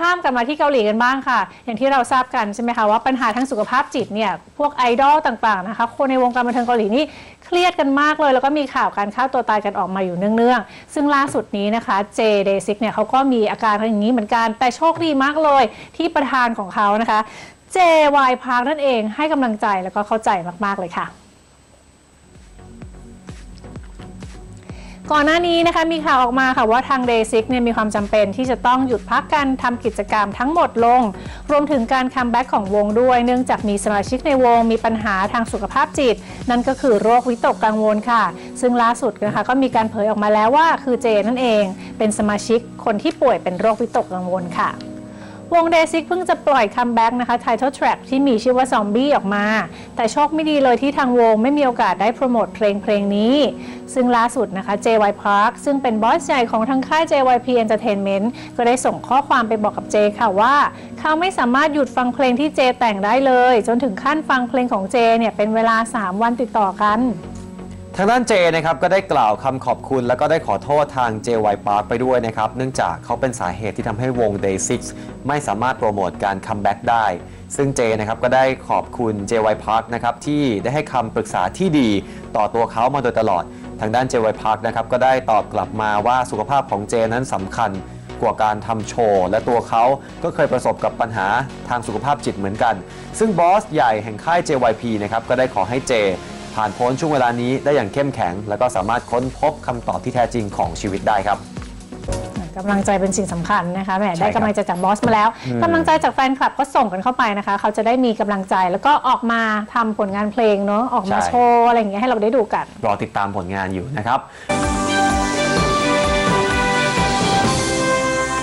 ข้ามกันมาที่เกาหลีกันบ้างค่ะ อย่างที่เราทราบกันใช่ไหมคะว่าปัญหาทางสุขภาพจิตเนี่ยพวกไอดอลต่างๆนะคะคนในวงการบันเทิงเกาหลีนี่เครียดกันมากเลย แล้วก็มีข่าวการฆ่าตัวตายกันออกมาอยู่เนื่องๆ ซึ่งล่าสุดนี้นะคะเจเดซิกเนี่ยเขาก็มีอาการอย่างนี้เหมือนกันแต่โชคดีมากเลยที่ประธานของเขานะคะเจวายพาร์นั่นเองให้กำลังใจแล้วก็เข้าใจมากๆเลยค่ะ ก่อนหน้านี้นะคะมีข่าวออกมาค่ะว่าทาง Day 6เนี่ยมีความจำเป็นที่จะต้องหยุดพักการทำกิจกรรมทั้งหมดลง รวมถึงการคัมแบ็กของวงด้วย เนื่องจากมีสมาชิกในวงมีปัญหาทางสุขภาพจิต นั่นก็คือโรควิตกกังวลค่ะ ซึ่งล่าสุดนะคะก็มีการเผยออกมาแล้วว่าคือเจนั่นเอง เป็นสมาชิกคนที่ป่วยเป็นโรควิตกกังวลค่ะ วงเดซิกเพิ่งจะปล่อยคัมแบ็กนะคะ Title Track ที่มีชื่อว่าซอมบี้ออกมา แต่โชคไม่ดีเลยที่ทางวงไม่มีโอกาสได้โปรโมทเพลงเพลงนี้ ซึ่งล่าสุดนะคะ JY Park ซึ่งเป็นบอสใหญ่ของทางค่าย JYP Entertainment ก็ได้ส่งข้อความไปบอกกับเจค่ะว่า เขาไม่สามารถหยุดฟังเพลงที่เจแต่งได้เลย จนถึงขั้นฟังเพลงของเจเนี่ยเป็นเวลา 3 วันติดต่อกัน ทางด้านเจนะครับก็ได้กล่าวคำขอบคุณ แล้วก็ได้ขอโทษทาง JY Park ไปด้วยนะครับ เนื่องจากเขาเป็นสาเหตุที่ทำให้วง Day 6 ไม่สามารถโปรโมทการคัมแบ็กได้ ซึ่งเจนะครับก็ได้ขอบคุณ JY Park นะครับที่ได้ให้คำปรึกษาที่ดีต่อตัวเขามาโดยตลอด ทางด้าน JY Park นะครับก็ได้ตอบกลับมาว่าสุขภาพของเจนั้นสำคัญกว่าการทำโชว์ และตัวเขาก็เคยประสบกับปัญหาทางสุขภาพจิตเหมือนกัน ซึ่งบอสใหญ่แห่งค่าย JYP นะครับก็ได้ขอให้เจ ผ่านพ้นช่วงเวลานี้ได้อย่างเข้มแข็ง แล้วก็สามารถค้นพบคำตอบที่แท้จริงของชีวิตได้ครับกำลังใจเป็นสิ่งสำคัญนะคะแหมใช่ได้ครับกำลังใจจากบอสมาแล้วกำลังใจจากแฟนคลับก็ส่งกันเข้าไปนะคะ เขาจะได้มีกำลังใจแล้วก็ออกมาทำผลงานเพลงเนาะออกมาโชว์อะไรอย่างเงี้ยให้เราได้ดูกันรอติดตามผลงานอยู่นะครับ